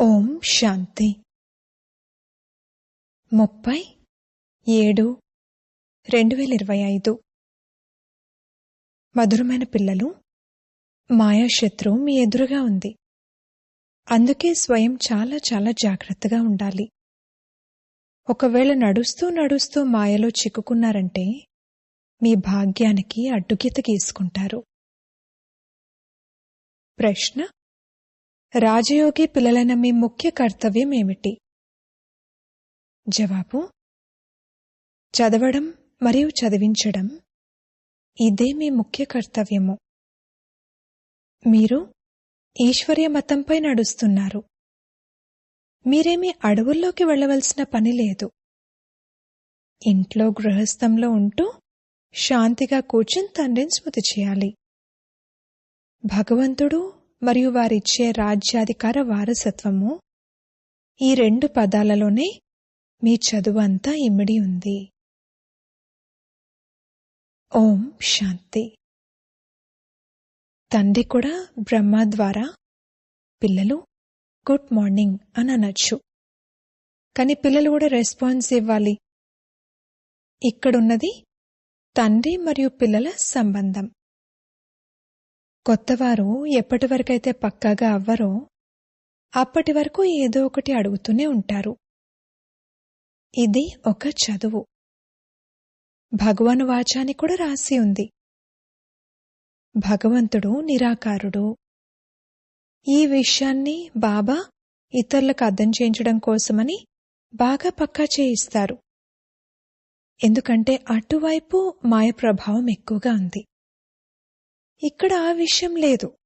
ఓం శాంతి. ముప్పై ఏడు రెండు వేల ఇరవై ఐదు. మధురమైన పిల్లలు మాయాశత్రు మీ ఎదురుగా ఉంది. అందుకే స్వయం చాలా చాలా జాగ్రత్తగా ఉండాలి. ఒకవేళ నడుస్తూ నడుస్తూ మాయలో చిక్కుకున్నారంటే మీ భాగ్యానికి అడ్డుగీత గీసుకుంటారు. ప్రశ్న రాజయోగి పిల్లలైన మీ ముఖ్య కర్తవ్యం ఏమిటి జవాబు చదవడం మరియు చదివించడం. ఇదే మీ ముఖ్య కర్తవ్యము. మీరు ఈశ్వర్య మతంపై నడుస్తున్నారు. మీరేమీ అడవుల్లోకి వెళ్ళవలసిన పని లేదు. ఇంట్లో గృహస్థంలో ఉంటూ శాంతిగా కూర్చుని తండ్రిని స్మృతి చేయాలి. భగవంతుడు మరియు వారిచ్చే రాజ్యాధికార వారసత్వము ఈ రెండు పదాలలోనే మీ చదువు అంతా ఇమిడి ఉంది. ఓం శాంతి. తండ్రి కూడా బ్రహ్మ ద్వారా పిల్లలు గుడ్ మార్నింగ్ అని అనొచ్చు. కానీ పిల్లలు కూడా రెస్పాన్స్ ఇవ్వాలి. ఇక్కడున్నది తండ్రి మరియు పిల్లల సంబంధం. కొత్తవారు ఎప్పటి వరకైతే పక్కాగా అవ్వరో అప్పటి వరకు ఏదో ఒకటి అడుగుతూనే ఉంటారు. ఇది ఒక చదువు. భగవాను వాచాని కూడా రాసి ఉంది. భగవంతుడు నిరాకారుడు. ఈ విషయాన్ని బాబా ఇతరులకు అర్థం చేయించడం కోసమని బాగా పక్కా చేయిస్తారు. ఎందుకంటే అటువైపు మాయ ప్రభావం ఎక్కువగా ఉంది. ఇక్కడ ఆ విషయం లేదు.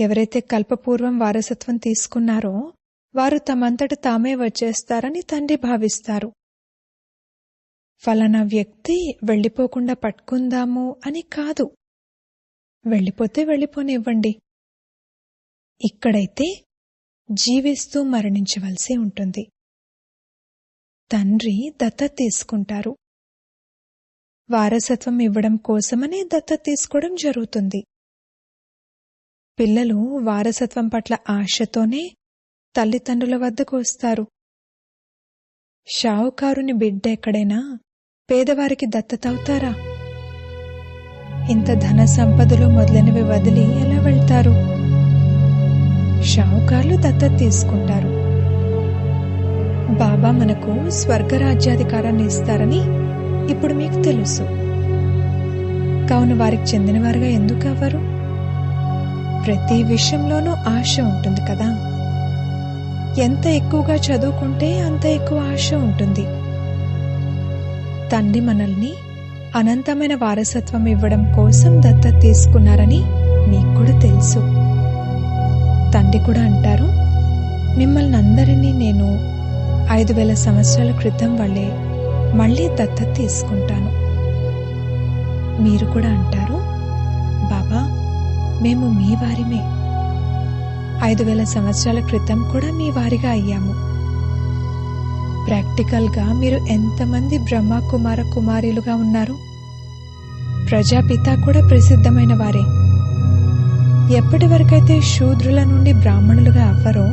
ఎవరైతే కల్పపూర్వం వారసత్వం తీసుకున్నారో వారు తమంతట తామే వచ్చేస్తారని తండ్రి భావిస్తారు. ఫలానా వ్యక్తి వెళ్ళిపోకుండా పట్టుకుందాము అని కాదు. వెళ్ళిపోతే వెళ్ళిపోనివ్వండి. ఇక్కడైతే జీవిస్తూ మరణించవలసి ఉంటుంది. తండ్రి దత్త తీసుకుంటారు. వారసత్వం ఇవ్వడం కోసమనే దత్త తీసుకోవడం జరుగుతుంది. పిల్లలు వారసత్వం పట్ల ఆశతోనే తల్లిదండ్రుల వద్దకు వస్తారు. షావుకారుని బిడ్డ ఎక్కడైనా పేదవారికి దత్తతవుతారా ఇంత ధన సంపదలు మొదలైనవి వదిలి ఎలా వెళ్తారు? షావుకారులు దత్తత తీసుకుంటారు. బాబా మనకు స్వర్గరాజ్యాధికారాన్ని ఇస్తారని ఇప్పుడు మీకు తెలుసు. కావున వారికి చెందినవారుగా ఎందుకు అవ్వరు? ప్రతి విషయంలోనూ ఆశ ఉంటుంది కదా. ఎంత ఎక్కువగా చదువుకుంటే అంత ఎక్కువ ఆశ ఉంటుంది. తండ్రి మనల్ని అనంతమైన వారసత్వం ఇవ్వడం కోసం దత్తత తీసుకున్నారని మీకు కూడా తెలుసు. తండ్రి కూడా అంటారు మిమ్మల్ని అందరినీ నేను ఐదు వేల సంవత్సరాల క్రితం వాళ్ళే మళ్ళీ దత్తత తీసుకుంటాను. మీరు కూడా అంటారు బాబా మేము మీ వారిమే. ఐదు వేల సంవత్సరాల క్రితం కూడా మీ వారిగా అయ్యాము. ప్రాక్టికల్గా మీరు ఎంతమంది బ్రహ్మ కుమార కుమారీలుగా ఉన్నారు? ప్రజాపిత కూడా ప్రసిద్ధమైన వారే. ఎప్పటి వరకైతే శూద్రుల నుండి బ్రాహ్మణులుగా అవ్వరో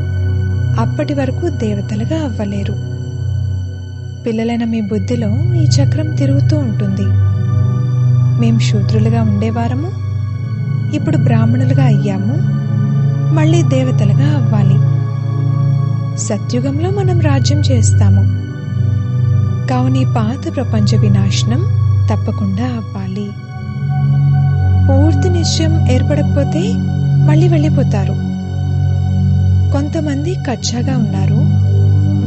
అప్పటి వరకు దేవతలుగా అవ్వలేరు. పిల్లలైన మీ బుద్ధిలో ఈ చక్రం తిరుగుతూ ఉంటుంది. మేం శూద్రులుగా ఉండేవారము. ఇప్పుడు బ్రాహ్మణులుగా అయ్యాము. మళ్ళీ దేవతలుగా అవ్వాలి. సత్యుగంలో మనం రాజ్యం చేస్తాము. కావున ఈ పాత ప్రపంచ వినాశనం తప్పకుండా అవ్వాలి. పూర్తి నిశ్చయం ఏర్పడకపోతే మళ్ళీ వెళ్ళిపోతారు. కొంతమంది కచ్చాగా ఉన్నారు.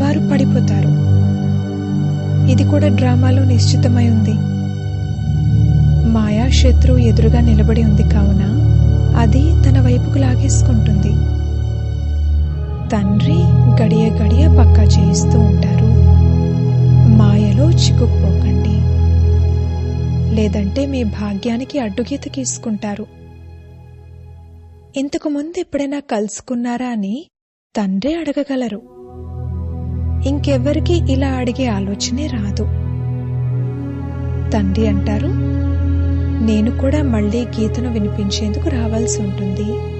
వారు పడిపోతారు. ఇది కూడా డ్రామాలో నిశ్చితమై ఉంది. మాయా శత్రువు ఎదురుగా నిలబడి ఉంది కావున అది తన వైపుకు లాగేసుకుంటుంది. తండ్రి గడియ గడియ పక్కా చేయిస్తూ ఉంటారు. మాయలో చిక్కుకుపోకండి. లేదంటే మీ భాగ్యానికి అడ్డుగీత గీసుకుంటారు ఇంతకు ముందు ఎప్పుడైనా కలుసుకున్నారా అని తండ్రే అడగగలరు. ఇంకెవ్వరికి ఇలా అడిగే ఆలోచనే రాదు. తండ్రి అంటారు నేను కూడా మళ్ళీ గీతను వినిపించేందుకు రావాల్సి ఉంటుంది.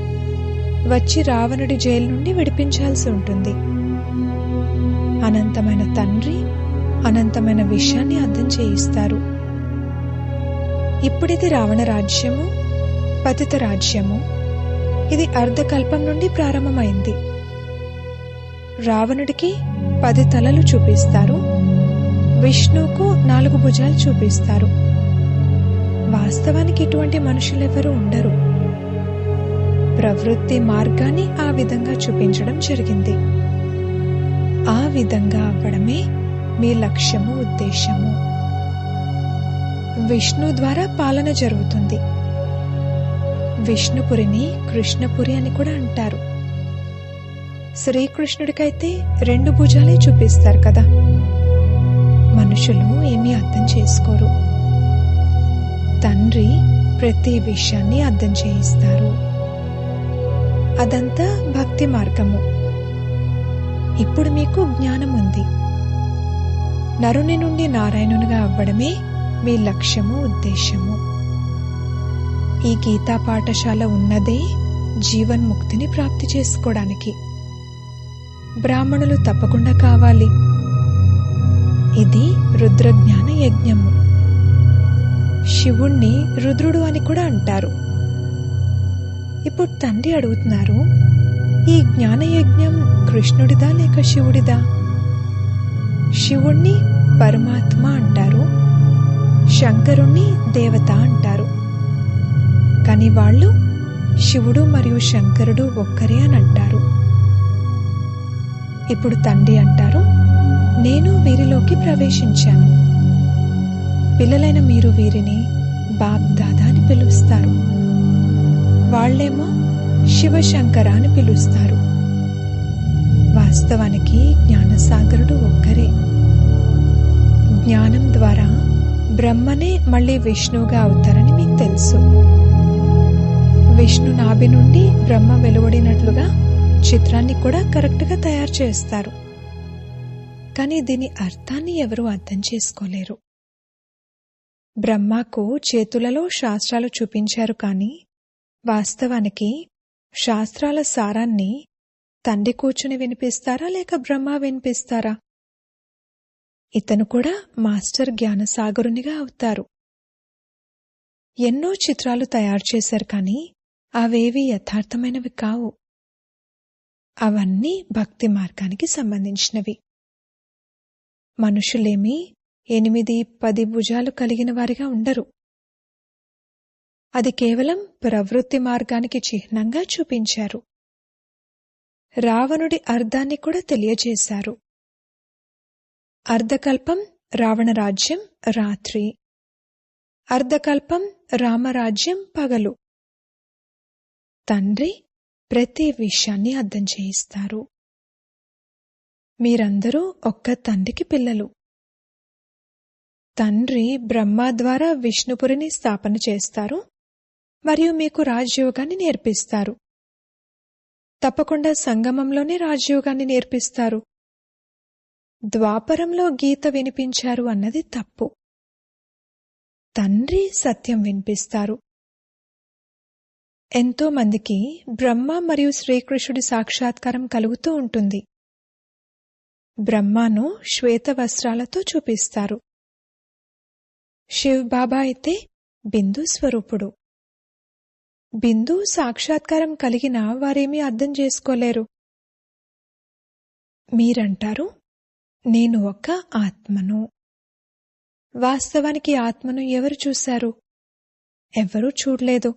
వచ్చి రావణుడి జైలు నుండి విడిపించాల్సి ఉంటుంది. అనంతమైన తండ్రి అనంతమైన విషయాన్ని అర్థం చేయిస్తారు. ఇప్పుడిది రావణ రాజ్యము పతిత రాజ్యము. ఇది అర్ధకల్పం నుండి ప్రారంభమైంది. రావణుడికి పది తలలు చూపిస్తారు. విష్ణువుకు నాలుగు భుజాలు చూపిస్తారు. వాస్తవానికి ఇటువంటి మనుషులెవరూ ఉండరు. ప్రవృత్తి మార్గాన్ని ఆ విధంగా చూపించడం జరిగింది. ఆ విధంగా అవ్వడమే మీ లక్ష్యము ఉద్దేశము. విష్ణు ద్వారా పాలన జరుగుతుంది. విష్ణుపురిని కృష్ణపురి అని కూడా అంటారు. శ్రీకృష్ణుడికైతే రెండు భుజాలే చూపిస్తారు కదా. మనుషులు ఏమీ అర్థం చేసుకోరు. తండ్రి ప్రతి విషయాన్ని అర్థం చేయిస్తారు. అదంతా భక్తి మార్గము. ఇప్పుడు మీకు జ్ఞానం ఉంది. నరుని నుండి నారాయణునిగా అవ్వడమే మీ లక్ష్యము ఉద్దేశము. ఈ గీతా పాఠశాల ఉన్నదే జీవన్ముక్తిని ప్రాప్తి చేసుకోవడానికి. బ్రాహ్మణులు తప్పకుండా కావాలి. ఇది రుద్రజ్ఞాన యజ్ఞము. శివుణ్ణి రుద్రుడు అని కూడా అంటారు. ఇప్పుడు తండ్రి అడుగుతున్నారు ఈ జ్ఞానయజ్ఞం కృష్ణుడిదా లేక శివుడిదా? శివుణ్ణి పరమాత్మ అంటారు శంకరుణ్ణి దేవత అంటారు. కానీ వాళ్ళు శివుడు మరియు శంకరుడు ఒక్కరే అని అంటారు. ఇప్పుడు తండ్రి అంటారు. నేను వీరిలోకి ప్రవేశించాను. పిల్లలైన మీరు వీరిని బాప్ దాదా అని పిలుస్తారు. వాళ్ళేమో శివశంకర అని పిలుస్తారు. వాస్తవానికి జ్ఞానసాగరుడు ఒక్కరే. జ్ఞానం ద్వారా బ్రహ్మనే మళ్ళీ విష్ణువుగా అవుతారని మీకు తెలుసు. విష్ణు నాభి నుండి బ్రహ్మ వెలువడినట్లుగా చిత్రాన్ని కూడా కరెక్ట్గా తయారు చేస్తారు. కానీ దీని అర్థాన్ని ఎవరూ అర్థం చేసుకోలేరు. బ్రహ్మకు చేతులలో శాస్త్రాలు చూపించారు కానీ వాస్తవానికి శాస్త్రాల సారాన్ని తండ్రి కూర్చుని వినిపిస్తారా లేక బ్రహ్మ వినిపిస్తారా? ఇతను కూడా మాస్టర్ జ్ఞానసాగరునిగా అవుతారు. ఎన్నో చిత్రాలు తయారు చేశారు కానీ అవేవి యథార్థమైనవి కావు. అవన్నీ భక్తి మార్గానికి సంబంధించినవి. మనుషులేమీ ఎనిమిది పది భుజాలు కలిగిన వారిగా ఉండరు. అది కేవలం ప్రవృత్తి మార్గానికి చిహ్నంగా చూపించారు. రావణుడి అర్థాన్ని కూడా తెలియజేశారు. అర్ధకల్పం రావణరాజ్యం రాత్రి. అర్ధకల్పం రామరాజ్యం పగలు. తండ్రి ప్రతి విషయాన్ని అర్థం చేయిస్తారు. మీరందరూ ఒక్క తండ్రికి పిల్లలు. తండ్రి బ్రహ్మ ద్వారా విష్ణుపురిని స్థాపన చేస్తారు మరియు మీకు రాజయోగాన్ని నేర్పిస్తారు. తప్పకుండా సంగమంలోనే రాజయోగాన్ని నేర్పిస్తారు. ద్వాపరంలో గీత వినిపించారు అన్నది తప్పు. తండ్రి సత్యం వినిపిస్తారు. ఎంతో మందికి బ్రహ్మ మరియు శ్రీకృష్ణుడి సాక్షాత్కారం కలుగుతూ ఉంటుంది. బ్రహ్మను శ్వేత వస్త్రాలతో చూపిస్తారు. శివ్ బాబా అయితే బిందు స్వరూపుడు. బిందు సాక్షాత్కారం కలిగిన వారేమీ అర్థం చేసుకోలేరు. మీరంటారు నేను ఒక ఆత్మను. వాస్తవానికి ఆత్మను ఎవరు చూశారు? ఎవరూ చూడలేదు.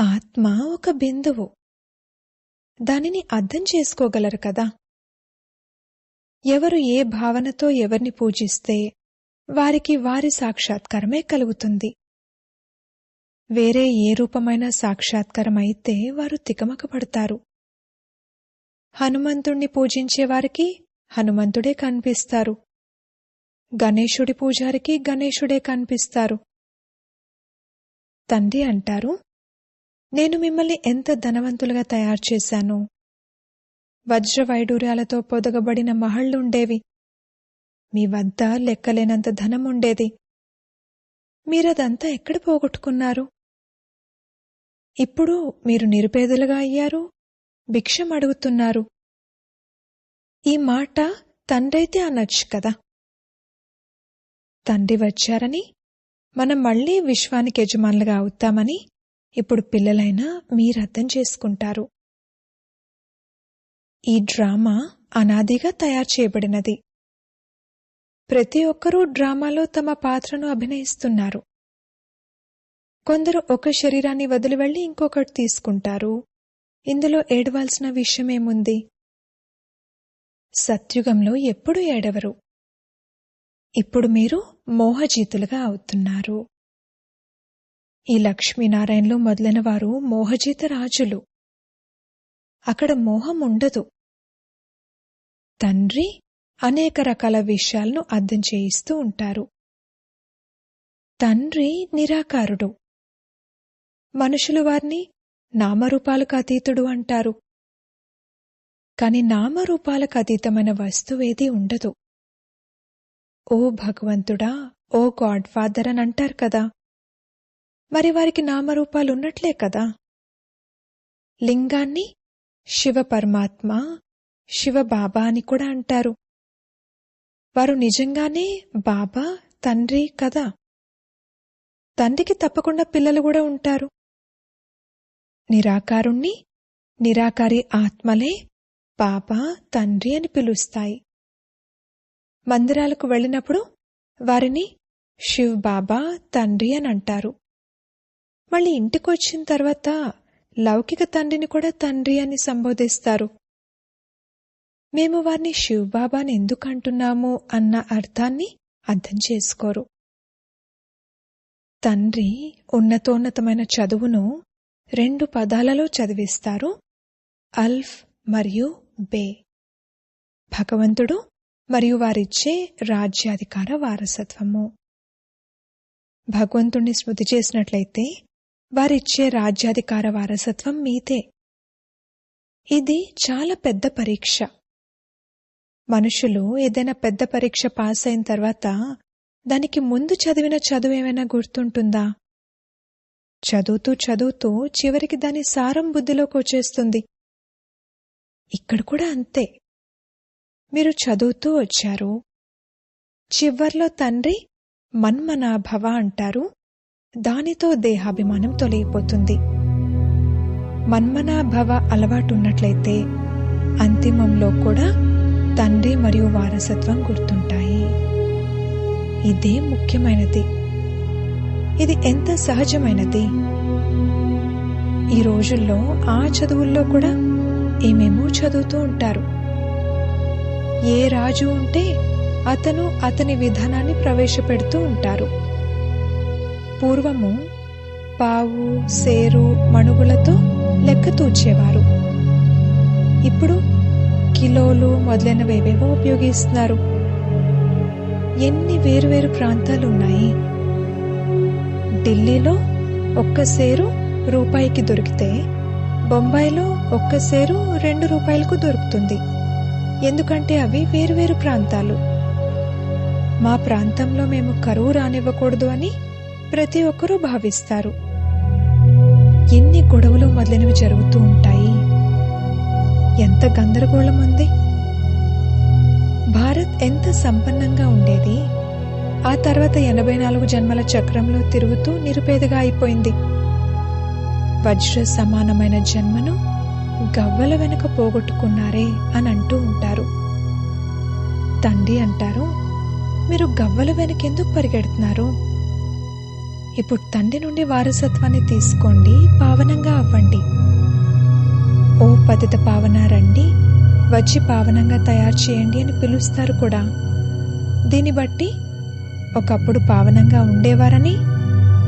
ఆత్మ ఒక బిందువు. దానిని అర్థం చేసుకోగలరు కదా? ఎవరు ఏ భావనతో ఎవరిని పూజిస్తే వారికి వారి సాక్షాత్కారమే కలుగుతుంది. వేరే ఏ రూపమైన సాక్షాత్కారం అయితే వారు తికమక పడతారు హనుమంతుణ్ణి పూజించేవారికి హనుమంతుడే కనిపిస్తారు. గణేశుడి పూజారికి గణేశుడే కనిపిస్తారు. తండ్రి అంటారు నేను మిమ్మల్ని ఎంత ధనవంతులుగా తయారు చేశాను? వజ్ర వైడూర్యాలతో పొదగబడిన మహళ్ళుండేవి. మీ వద్ద లెక్కలేనంత ధనం ఉండేది మీరదంతా ఎక్కడ పోగొట్టుకున్నారు? ఇప్పుడు మీరు నిరుపేదలుగా అయ్యారు? భిక్షం అడుగుతున్నారు ఈ మాట తండ్రైతే అనొచ్చు కదా? తండ్రి వచ్చారని మనం మళ్ళీ విశ్వానికి యజమానులుగా అవుతామని ఇప్పుడు పిల్లలైనా మీరు అర్థం చేసుకుంటారు. ఈ డ్రామా అనాదిగా తయారు చేయబడినది. ప్రతి ఒక్కరూ డ్రామాలో తమ పాత్రను అభినయిస్తున్నారు. కొందరు ఒక శరీరాన్ని వదిలి వెళ్ళి ఇంకొకటి తీసుకుంటారు. ఇందులో ఏడవాల్సిన విషయమేముంది? సత్యుగంలో ఎప్పుడు ఏడవరు. ఇప్పుడు మీరు మోహజీతులుగా అవుతున్నారు. ఈ లక్ష్మీనారాయణలు మొదలైన వారు మోహజీత రాజులు. అక్కడ మోహం ఉండదు. తండ్రి అనేక రకాల విషయాలను అర్థం చేయిస్తూ ఉంటారు. తండ్రి నిరాకారుడు. మనుషులు వారిని నామరూపాలకు అతీతుడు అంటారు. కాని నామరూపాలకు అతీతమైన వస్తువేది ఉండదు. ఓ భగవంతుడా ఓ గాడ్ ఫాదర్ అని అంటారు కదా. మరి వారికి నామరూపాలు ఉన్నట్లే కదా? లింగాన్ని శివ పరమాత్మ శివ బాబా అని కూడా అంటారు. వారు నిజంగానే బాబా తండ్రి కదా? తండ్రికి తప్పకుండా పిల్లలు కూడా ఉంటారు. నిరాకారుణ్ణి నిరాకారి ఆత్మలే బాబా తండ్రి అని పిలుస్తాయి. మందిరాలకు వెళ్ళినప్పుడు వారిని శివ్ బాబా తండ్రి అని అంటారు. మళ్ళీ ఇంటికొచ్చిన తర్వాత లౌకిక తండ్రిని కూడా తండ్రి అని సంబోధిస్తారు. మేము వారిని శివబాబాని ఎందుకంటున్నాము అన్న అర్థాన్ని అర్థం చేసుకోరు. తండ్రి ఉన్నతోన్నతమైన చదువును రెండు పదాలలో చదివిస్తారు. అల్ఫ్ మరియు బే. భగవంతుడు మరియు వారిచ్చే రాజ్యాధికార వారసత్వము. భగవంతుణ్ణి స్మృతి చేసినట్లయితే వారిచ్చే రాజ్యాధికార వారసత్వం మీదే. ఇది చాలా పెద్ద పరీక్ష. మనుషులు ఏదైనా పెద్ద పరీక్ష పాస్ అయిన తర్వాత దానికి ముందు చదివిన చదువు ఏమైనా గుర్తుంటుందా? చదువుతూ చదువుతూ చివరికి దాని సారం బుద్ధిలోకి వచ్చేస్తుంది. ఇక్కడ కూడా అంతే. మీరు చదువుతూ వచ్చారు. చివర్లో తండ్రి మన్మనాభవ అంటారు. దానితో దేహాభిమానం తొలగిపోతుంది. మన్మనాభవ అలవాటున్నట్లయితే అంతిమంలో కూడా తండ్రి మరియు వారసత్వం గుర్తుంటాయి. ఇదే ముఖ్యమైనది. ఇది ఎంత సహజమైనది? ఈ రోజుల్లో ఆ చదువుల్లో కూడా ఏమేమో చదువుతూ ఉంటారు. ఏ రాజు ఉంటే అతను అతని విధానాన్ని ప్రవేశపెడుతూ ఉంటారు. పూర్వము పావు సేరు మణుగులతో లెక్క తూచేవారు ఇప్పుడు కిలోలు మొదలైనవేవేవో ఉపయోగిస్తున్నారు. ఎన్ని వేరువేరు ప్రాంతాలు ఉన్నాయి ఢిల్లీలో ఒక్క సేరు రూపాయికి దొరికితే బొంబాయిలో ఒక్క సేరు రెండు రూపాయలకు దొరుకుతుంది. ఎందుకంటే అవి వేరువేరు ప్రాంతాలు. మా ప్రాంతంలో మేము కరువు రానివ్వకూడదు అని ప్రతి ఒక్కరూ భావిస్తారు. ఎన్ని గొడవలు మొదలైనవి జరుగుతూ ఉంటాయి. ఎంత గందరగోళం ఉంది. భారత్ ఎంత సంపన్నంగా ఉండేది. ఆ తర్వాత ఎనభై నాలుగు జన్మల చక్రంలో తిరుగుతూ నిరుపేదగా అయిపోయింది. వజ్ర సమానమైన జన్మను గవ్వల వెనక పోగొట్టుకున్నారే అని అంటూ ఉంటారు. తండ్రి అంటారు మీరు గవ్వల వెనుకెందుకు పరిగెడుతున్నారు? ఇప్పుడు తండ్రి నుండి వారసత్వాన్ని తీసుకోండి పావనంగా అవ్వండి. ఓ పతిత పావన రండి వచ్చి పావనంగా తయారు చేయండి అని పిలుస్తారు కూడా. దీన్ని బట్టి ఒకప్పుడు పావనంగా ఉండేవారని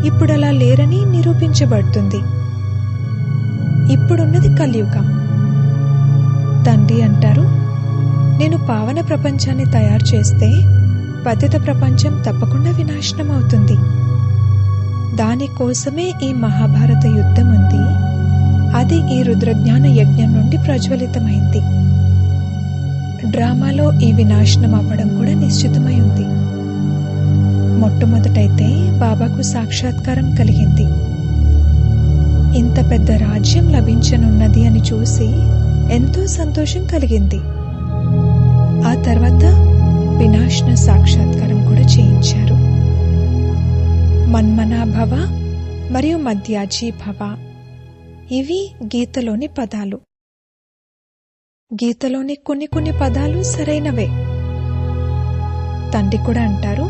ఇప్పుడు అలా లేరని నిరూపించబడుతుంది. ఇప్పుడున్నది కలియుగం. తండ్రి అంటారు నేను పావన ప్రపంచాన్ని తయారు చేస్తే పతిత ప్రపంచం తప్పకుండా వినాశనం అవుతుంది దానికోసమే ఈ మహాభారత యుద్ధం ఉంది అది ఈ రుద్రజ్ఞాన యజ్ఞం నుండి ప్రజ్వలితమైంది. డ్రామాలో ఈ వినాశనం అవ్వడం కూడా నిశ్చితమై ఉంది. మొట్టమొదటైతే బాబాకు సాక్షాత్కారం కలిగింది. ఇంత పెద్ద రాజ్యం లభించనున్నది అని చూసి ఎంతో సంతోషం కలిగింది. ఆ తర్వాత వినాశన సాక్షాత్కారం కూడా చేయించారు. మన్మనాభవ మరియు మధ్యాజీ భవ ఇవి గీతలోని పదాలు. గీతలోని కొన్ని కొన్ని పదాలు సరైనవే. తండ్రి కూడా అంటారు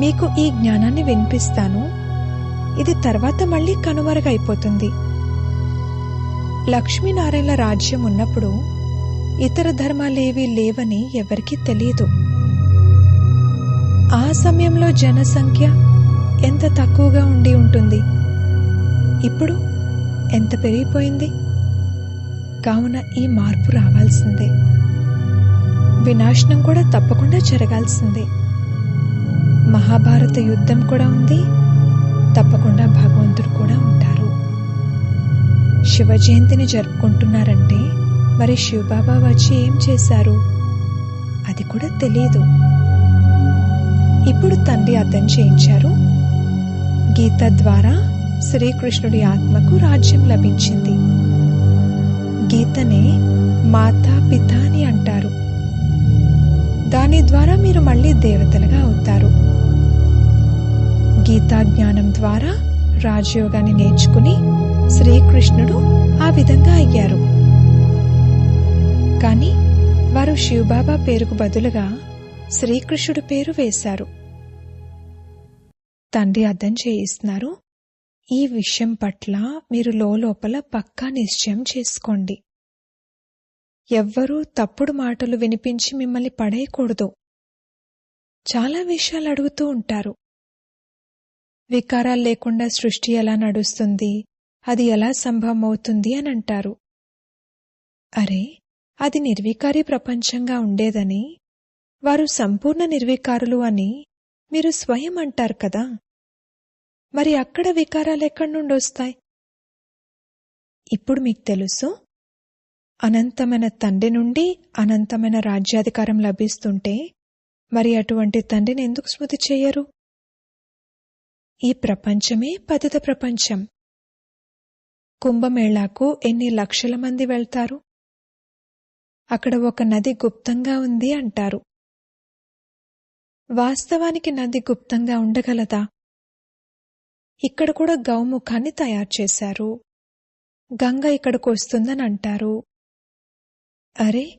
మీకు ఈ జ్ఞానాన్ని వినిపిస్తాను. ఇది తర్వాత మళ్ళీ కనుమరుగైపోతుంది. లక్ష్మీనారాయణ రాజ్యం ఉన్నప్పుడు ఇతర ధర్మాలేవీ లేవని ఎవరికీ తెలియదు. ఆ సమయంలో జనసంఖ్య ఎంత తక్కువగా ఉండి ఉంటుంది? ఇప్పుడు ఎంత పెరిగిపోయింది? కావున ఈ మార్పు రావాల్సిందే. వినాశనం కూడా తప్పకుండా జరగాల్సిందే. మహాభారత యుద్ధం కూడా ఉంది. తప్పకుండా భగవంతుడు కూడా ఉంటారు. శివ జయంతిని జరుపుకుంటున్నారంటే మరి శివబాబా వచ్చి ఏం చేశారు? అది కూడా తెలియదు ఇప్పుడు తండ్రి అర్థం చేయించారు. గీత ద్వారా శ్రీకృష్ణుడి ఆత్మకు రాజ్యం లభించింది. గీతనే మాతా పిత అని అంటారు. దాని ద్వారా మీరు మళ్ళీ దేవతలుగా అవుతారు. గీతా జ్ఞానం ద్వారా రాజయోగాన్ని నేర్చుకుని శ్రీకృష్ణుడు ఆ విధంగా అయ్యారు. కానీ వారు శివబాబా పేరుకు బదులుగా శ్రీకృష్ణుడు పేరు వేశారు. తండ్రి అర్థం చేయిస్తున్నారు. ఈ విషయం పట్ల మీరు లోపల పక్కా నిశ్చయం చేసుకోండి. ఎవ్వరూ తప్పుడు మాటలు వినిపించి మిమ్మల్ని పడేయకూడదు. చాలా విషయాలు అడుగుతూ ఉంటారు. వికారాలు లేకుండా సృష్టి ఎలా నడుస్తుంది? అది ఎలా సంభవమవుతుంది అని అంటారు. అరే అది నిర్వికారి ప్రపంచంగా ఉండేదని వారు సంపూర్ణ నిర్వికారులు అని మీరు స్వయం అంటారు కదా? మరి అక్కడ వికారాలు ఎక్కడి నుండి వస్తాయి? ఇప్పుడు మీకు తెలుసు. అనంతమైన తండ్రి నుండి అనంతమైన రాజ్యాధికారం లభిస్తుంటే మరి అటువంటి తండ్రిని ఎందుకు స్మృతి చేయరు? ఈ ప్రపంచమే పతిత ప్రపంచం. కుంభమేళాకు ఎన్ని లక్షల మంది వెళ్తారు? అక్కడ ఒక నది గుప్తంగా ఉంది అంటారు. వాస్తవానికి నది గుప్తంగా ఉండగలదా? ఇక్కడ కూడా గౌముఖాన్ని తయారు చేశారు. గంగ ఇక్కడికి వస్తుందని అంటారు. అరే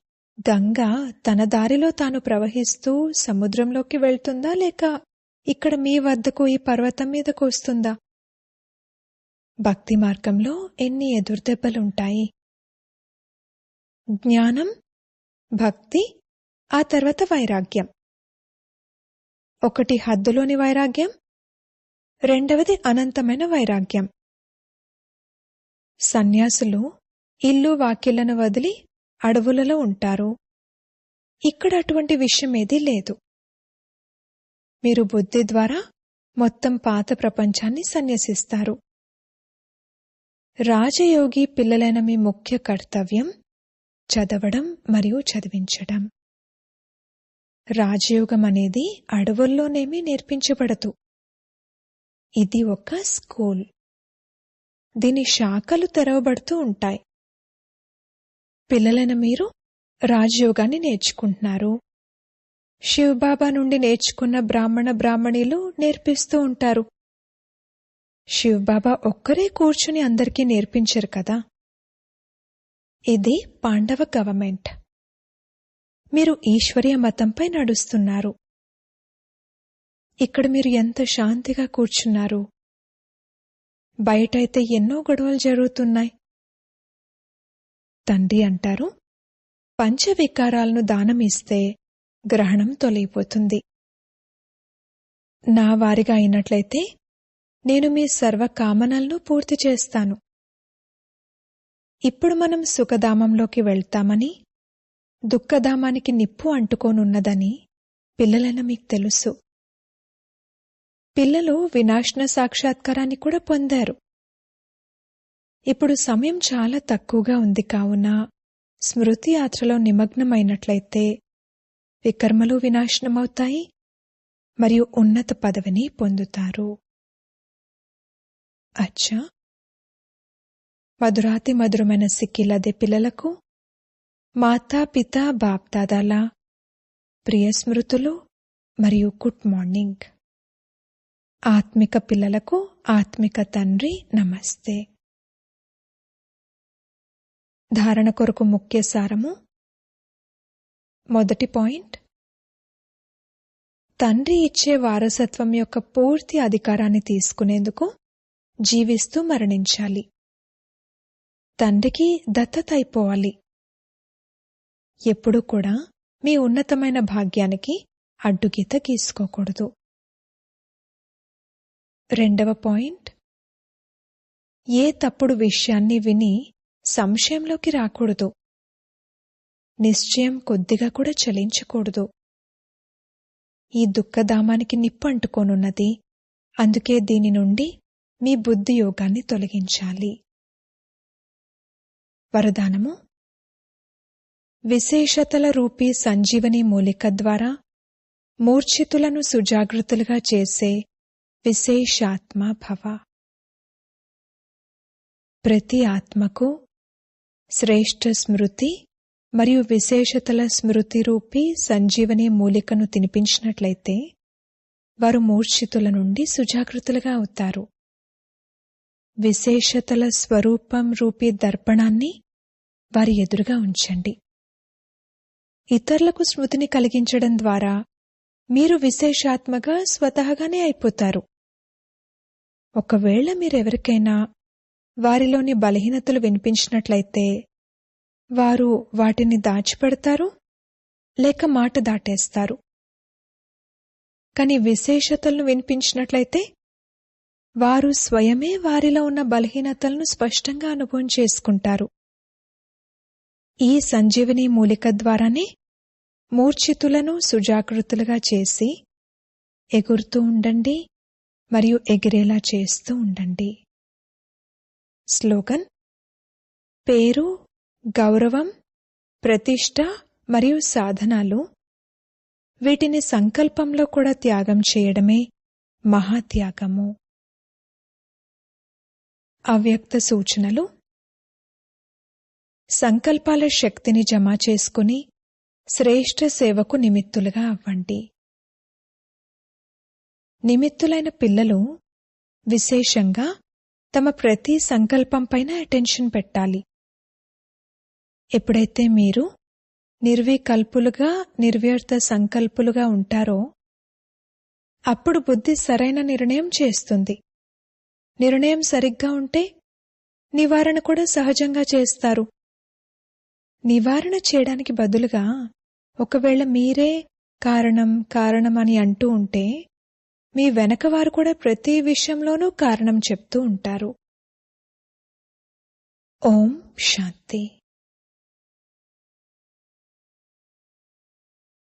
గంగ తన దారిలో తాను ప్రవహిస్తూ సముద్రంలోకి వెళ్తుందా లేక ఇక్కడ మీ వద్దకు ఈ పర్వతం మీదకు వస్తుందా? భక్తి మార్గంలో ఎన్ని ఎదురుదెబ్బలుంటాయి జ్ఞానం భక్తి ఆ తర్వాత వైరాగ్యం. ఒకటి హద్దులోని వైరాగ్యం రెండవది అనంతమైన వైరాగ్యం. సన్యాసులు ఇల్లు వాక్యలను వదిలి అడవులలో ఉంటారు. ఇక్కడ అటువంటి విషయం ఏదీ లేదు. మీరు బుద్ధి ద్వారా మొత్తం పాత ప్రపంచాన్ని సన్యసిస్తారు. రాజయోగి పిల్లలైన మీ ముఖ్య కర్తవ్యం చదవడం మరియు చదివించడం. రాజయోగం అనేది అడవుల్లోనేమీ నేర్పించబడదు. ఇది ఒక స్కూల్. దీని శాఖలు తెరవబడుతూ ఉంటాయి. పిల్లలైన మీరు రాజయోగాన్ని నేర్చుకుంటున్నారు. శివబాబా నుండి నేర్చుకున్న బ్రాహ్మణ బ్రాహ్మణిలు నేర్పిస్తూ ఉంటారు. శివబాబా ఒక్కరే కూర్చుని అందరికీ నేర్పించరు కదా? ఇది పాండవ గవర్నమెంట్. మీరు ఈశ్వరీయ మతంపై నడుస్తున్నారు. ఇక్కడ మీరు ఎంత శాంతిగా కూర్చున్నారు. బయటైతే ఎన్నో గొడవలు జరుగుతున్నాయి. తండ్రి అంటారు పంచవికారాలను దానం ఇస్తే గ్రహణం తొలగిపోతుంది. నా వారిగా అయినట్లయితే నేను మీ సర్వ కామనలను పూర్తి చేస్తాను. ఇప్పుడు మనం సుఖధామంలోకి వెళ్తామని దుఃఖధామానికి నిప్పు అంటుకోనున్నదని పిల్లలైన మీకు తెలుసు. పిల్లలు వినాశన సాక్షాత్కారాన్ని కూడా పొందారు. ఇప్పుడు సమయం చాలా తక్కువగా ఉంది కావున స్మృతి యాత్రలో నిమగ్నమైనట్లయితే వికర్మలు వినాశనమవుతాయి మరియు ఉన్నత పదవిని పొందుతారు. అచ్చా! మధురాతి మధురమైన సిక్కిలదే పిల్లలకు మాతా పిత బాప్దాదాల ప్రియ స్మృతులు మరియు గుడ్ మార్నింగ్. ఆత్మిక పిల్లలకు ఆత్మిక తండ్రి నమస్తే. ధారణ కొరకు ముఖ్య సారము. మొదటి పాయింట్. తండ్రి ఇచ్చే వారసత్వం యొక్క పూర్తి అధికారాన్ని తీసుకునేందుకు జీవిస్తూ మరణించాలి. తండ్రికి దత్తత అయిపోవాలి. ఎప్పుడూ కూడా మీ ఉన్నతమైన భాగ్యానికి అడ్డుగీత గీసుకోకూడదు. రెండవ పాయింట్. ఏ తప్పుడు విషయాన్ని విని సంశయంలోకి రాకూడదు. నిశ్చయం కొద్దిగా కూడా చలించకూడదు. ఈ దుఃఖధామానికి నిప్పు అంటుకోనున్నది. అందుకే దీని నుండి మీ బుద్ధి యోగాన్ని తొలగించాలి. వరదానము. విశేషతల రూపీ సంజీవని మూలిక ద్వారా మూర్ఛితులను సుజాగృతులుగా చేసే విశేషాత్మ భవ. ప్రతి ఆత్మకు శ్రేష్ఠ స్మృతి మరియు విశేషతల స్మృతి రూపీ సంజీవని మూలికను తినిపించినట్లయితే వారు మూర్ఛితుల నుండి సుజాగృతులుగా అవుతారు. విశేషతల స్వరూపం రూపీ దర్పణాన్ని వారి ఎదురుగా ఉంచండి. ఇతరులకు స్మృతిని కలిగించడం ద్వారా మీరు విశేషాత్మగా స్వతహాగానే అయిపోతారు. ఒకవేళ మీరెవరికైనా వారిలోని బలహీనతలు వినిపించినట్లయితే వారు వాటిని దాచిపెడతారు లేక మాట దాటేస్తారు. కాని విశేషతలను వినిపించినట్లయితే వారు స్వయమే వారిలో ఉన్న బలహీనతలను స్పష్టంగా అనుభవం చేసుకుంటారు. ఈ సంజీవని మూలిక ద్వారానే మూర్ఛితులను సుజాగృతులుగా చేసి ఎగురుతూ ఉండండి మరియు ఎగిరేలా చేస్తూ ఉండండి. స్లోగన్ పేరు గౌరవం ప్రతిష్ట మరియు సాధనాలు. వీటిని సంకల్పంలో కూడా త్యాగం చేయడమే మహాత్యాగము. అవ్యక్త సూచనలు సంకల్పాల శక్తిని జమ చేసుకుని శ్రేష్ఠ సేవకు నిమిత్తులుగా అవ్వండి. నిమిత్తులైన పిల్లలు విశేషంగా తమ ప్రతి సంకల్పంపైన అటెన్షన్ పెట్టాలి. ఎప్పుడైతే మీరు నిర్వికల్పులుగా నిర్వ్యర్థ సంకల్పులుగా ఉంటారో అప్పుడు బుద్ధి సరైన నిర్ణయం చేస్తుంది. నిర్ణయం సరిగ్గా ఉంటే నివారణ కూడా సహజంగా చేస్తారు. నివారణ చేయడానికి బదులుగా ఒకవేళ మీరే కారణం కారణం అని అంటూ ఉంటే మీ వెనక వారు కూడా ప్రతి విషయంలోనూ కారణం చెప్తూ ఉంటారు. ఓం శాంతి.